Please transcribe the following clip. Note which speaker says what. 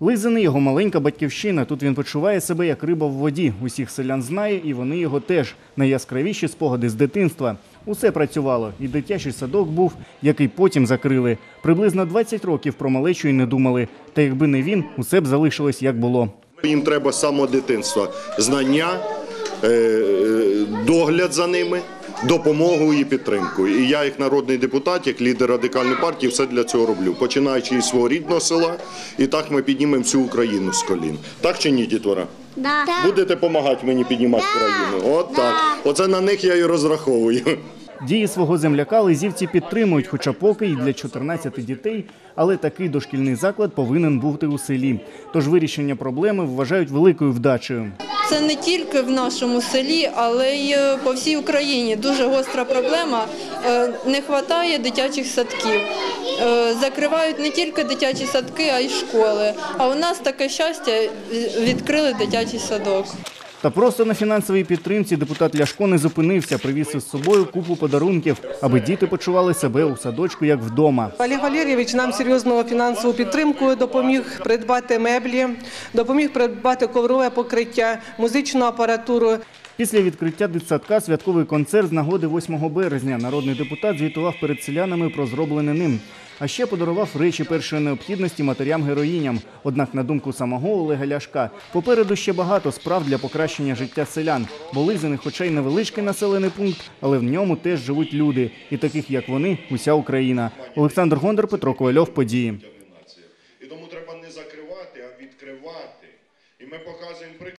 Speaker 1: Лизини його маленька батьківщина. Тут він почуває себе як риба в воді. Усіх селян знає, і вони його теж. Найяскравіші спогади з дитинства. Усе працювало, і дитячий садок був, який потім закрили. Приблизно 20 років про малечу й не думали. Та якби не він, усе б залишилось як було.
Speaker 2: Їм треба з самого дитинства знання, е, е, догляд за ними, допомогу і підтримку. І я, як народний депутат, як лідер радикальної партії, все для цього роблю. Починаючи із свого рідного села, і так ми піднімемо всю Україну з колін. Так чи ні, дітвора?
Speaker 3: Да.
Speaker 2: Будете допомагати мені піднімати країну? От так. Оце на них я і розраховую.
Speaker 1: Дії свого земляка лизівці підтримують, хоча поки й для 14 дітей, але такий дошкільний заклад повинен бути у селі. Тож вирішення проблеми вважають великою вдачею.
Speaker 4: Це не тільки в нашому селі, але й е, по всій Україні. Дуже гостра проблема. Е, Не вистачає дитячих садків. Е, Закривають не тільки дитячі садки, а й школи. А у нас таке щастя відкрили дитячий садок.
Speaker 1: Та просто на фінансовій підтримці депутат Ляшко не зупинився, привіз із собою купу подарунків, аби діти почували себе у садочку як вдома.
Speaker 5: Олег Валерійович нам серйозну фінансову підтримку допоміг придбати меблі, допоміг придбати коврове покриття, музичну апаратуру.
Speaker 1: Після відкриття дитсадка святковий концерт з нагоди 8 березня. Народний депутат звітував перед селянами про зроблене ним. А ще подарував речі першої необхідності матерям-героїням. Однак, на думку самого Олега Ляшка, попереду ще багато справ для покращення життя селян. Болизини, хоча й невеличкий населений пункт, але в ньому теж живуть люди, і таких як вони, уся Україна. Олександр Гондар, Петро Ковальов, події. І тому треба не закривати, а відкривати. І ми показуємо